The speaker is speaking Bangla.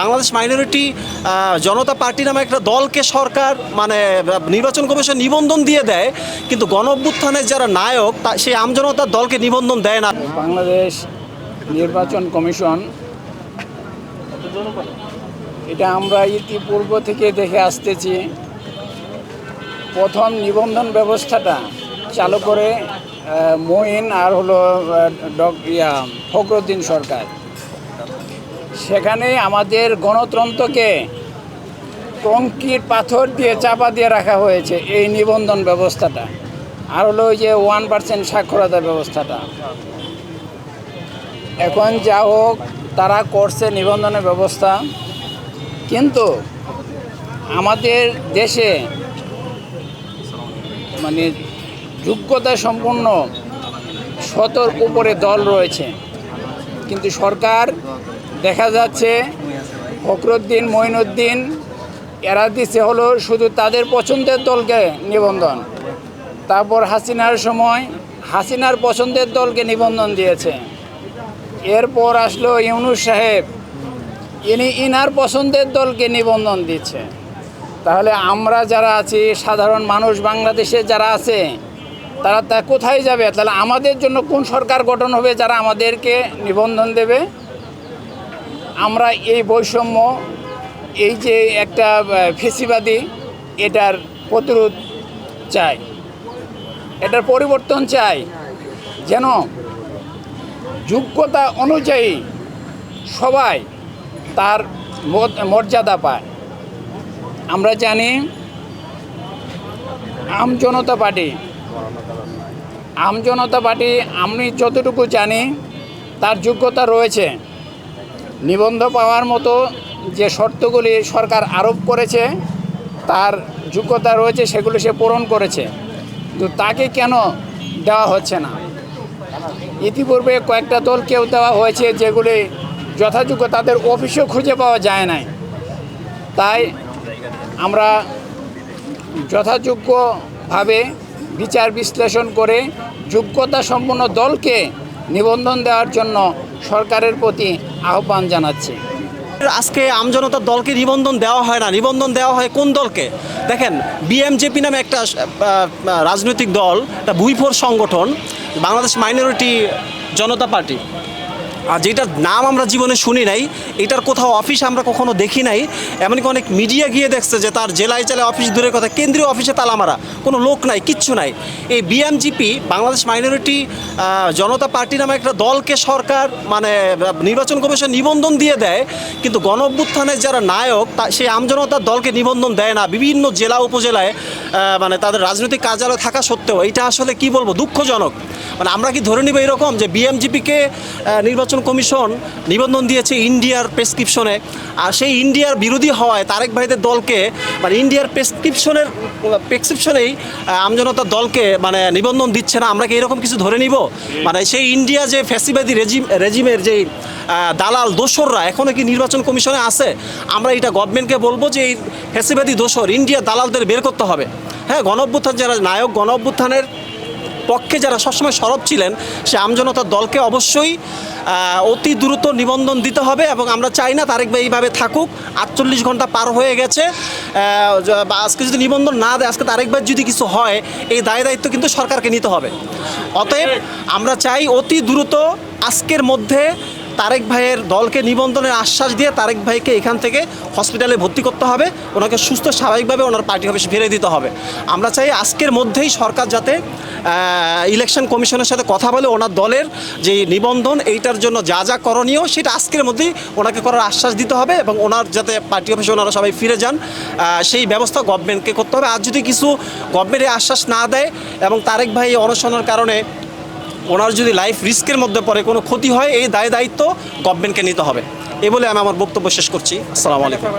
বাংলাদেশ মাইনরিটি জনতা পার্টি নামে একটা দলকে সরকার মানে নির্বাচন কমিশন নিবন্ধন দিয়ে দেয়, কিন্তু গণ অভ্যুত্থানের যারা নায়ক, তা সেই আমজনতার দলকে নিবন্ধন দেয় না। বাংলাদেশ নির্বাচন কমিশন, এটা আমরা ইতিপূর্ব থেকে দেখে আসতেছি, প্রথম নিবন্ধন ব্যবস্থাটা চালু করে মঈন আর হলো ইয়া, ফখরুদ্দিন সরকার। সেখানে আমাদের গণতন্ত্রকে কংক্রিট পাথর দিয়ে চাপা দিয়ে রাখা হয়েছে এই নিবন্ধন ব্যবস্থাটা। আর হলো যে ওয়ান পার্সেন্ট সাক্ষরতা ব্যবস্থাটা। এখন যা হোক, তারা করছে নিবন্ধনের ব্যবস্থা। কিন্তু আমাদের দেশে মানে যোগ্যতা সম্পন্ন শতর উপরে দল রয়েছে। কিন্তু সরকার দেখা যাচ্ছে ফখরুদ্দিন, মঈনুদ্দিন, এরা দিচ্ছে হলো শুধু তাদের পছন্দের দলকে নিবন্ধন। তারপর হাসিনার সময় হাসিনার পছন্দের দলকে নিবন্ধন দিয়েছে। এরপর আসলো ইউনুস সাহেব। ইনি ইনার পছন্দের দলকে নিবন্ধন দিচ্ছে। তাহলে আমরা যারা আছি, সাধারণ মানুষ বাংলাদেশে যারা আছে, তারা তা কোথায় যাবে? তাহলে আমাদের জন্য কোন সরকার গঠন হবে যারা আমাদেরকে নিবন্ধন দেবে? আমরা এই বৈষম্য, এই যে একটা ফেসিবাদী, এটার প্রতিরোধ চাই। এটার পরিবর্তন চাই। যেন যোগ্যতা অনুযায়ী সবাই তার মর্যাদা পায়। আমরা জানি আম জনতা পার্টি, আম জনতা পার্টি, আমি যতটুকু জানি, তার যোগ্যতা রয়েছে। নিবন্ধ পাওয়ার মতো যে শর্তগুলি সরকার আরোপ করেছে, তার যোগ্যতা রয়েছে সেগুলো সে পূরণ করেছে। কিন্তু তাকে কেন দেওয়া হচ্ছে না? ইতিপূর্বে কয়েকটা দলকেও দেওয়া হয়েছে যেগুলি যথাযোগ্য তাদের অফিসও খুঁজে পাওয়া যায় নাই। তাই আমরা যথাযোগ্যভাবে বিচার বিশ্লেষণ করে যোগ্যতা সম্পন্ন দলকে নিবন্ধন দেওয়ার জন্য সরকারের প্রতি আহ্বান জানাচ্ছি। আজকে আমজনতার দলকে নিবন্ধন দেওয়া হয় না। নিবন্ধন দেওয়া হয় কোন দলকে? দেখেন, বিএমজেপি নামে একটা রাজনৈতিক দল, একটা ভুইফোর সংগঠন, বাংলাদেশ মাইনরিটি জনতা পার্টি। যেটার নাম আমরা জীবনে শুনি নাই, এটার কোথাও অফিস আমরা কখনো দেখি নাই। এমনকি অনেক মিডিয়া গিয়ে দেখছে যে তার জেলায় জেলায় অফিস দূরের কথা, কেন্দ্রীয় অফিসে তালা মারা, কোনো লোক নাই, কিচ্ছু নাই। এই BMGP Bangladesh minority Janata party নামে একটা দলকে সরকার মানে নির্বাচন কমিশন নিবন্ধন দিয়ে দেয়, কিন্তু গণ অভ্যুত্থানের যারা নায়ক, তা, সেই আমজনতার দলকে নিবন্ধন দেয় না। বিভিন্ন জেলা উপজেলায় মানে তাদের রাজনৈতিক কার্যালয় থাকা সত্ত্বেও এটা আসলে কি বলব, দুঃখজনক। মানে আমরা কি ধরে নিব এরকম যে বিএমজিপিকে নির্বাচন কমিশন নিবন্ধন দিয়েছে ইন্ডিয়ার প্রেসক্রিপশনে। আর সেই ইন্ডিয়ার বিরোধী হওয়ায় তারেক ভাইদের দলকে মানে ইন্ডিয়ার প্রেসক্রিপশনের, প্রেসক্রিপশনেই আমজনতার দলকে মানে নিবন্ধন দিচ্ছে না। আমরা কি এরকম কিছু ধরে নিব? মানে সেই ইন্ডিয়া যে ফ্যাসিবাদী রেজিম, রেজিমের যেই দালাল দোসররা এখনও কি নির্বাচন কমিশনে আছে? আমরা এটা গভর্নমেন্টকে বলব যে এই ফ্যাসিবাদী দোসর ইন্ডিয়া দালালদের বের করতে হবে। হ্যাঁ গণ যারা, নায়ক গণ পক্ষে যারা সবসময় সরব ছিলেন, সে আমজনতার দলকে অবশ্যই অতি দ্রুত নিবন্ধন দিতে হবে এবং আমরা চাই না তারেক ভাই এইভাবে থাকুক। আটচল্লিশ ঘণ্টা পার হয়ে গেছে। বা আজকে যদি নিবন্ধন না দেয়, আজকে তারেক ভাই যদি কিছু হয়, এই দায় দায়িত্ব কিন্তু সরকারকে নিতে হবে। অতএব আমরা চাই অতি দ্রুত আজকের মধ্যে তারেক ভাইয়ের দলকে নিবন্ধনের আশ্বাস দিয়ে তারেক ভাইকে এখান থেকে হসপিটালে ভর্তি করতে হবে। ওনাকে সুস্থ স্বাভাবিকভাবে ওনার পার্টি অফিসে ফিরে দিতে হবে। আমরা চাই আজকের মধ্যেই সরকার যাতে ইলেকশন কমিশনের সাথে কথা বলে ওনার দলের যে নিবন্ধন, এইটার জন্য যা যা করণীয়, সেটা আজকের মধ্যেই ওনাকে করার আশ্বাস দিতে হবে এবং ওনার যাতে পার্টি অফিসে ওনারা সবাই ফিরে যান সেই ব্যবস্থা গভর্নমেন্টকে করতে হবে। আর যদি কিছু গভর্নমেন্টের আশ্বাস না দেয় এবং তারেক ভাই অনশনের কারণে ওনার যদি লাইফ রিস্কের মধ্যে পড়ে, কোনো ক্ষতি হয়, এই দায় দায়িত্ব গভর্নমেন্টকে নিতে হবে। এ বলে আমি আমার বক্তব্য শেষ করছি। আসসালামু আলাইকুম।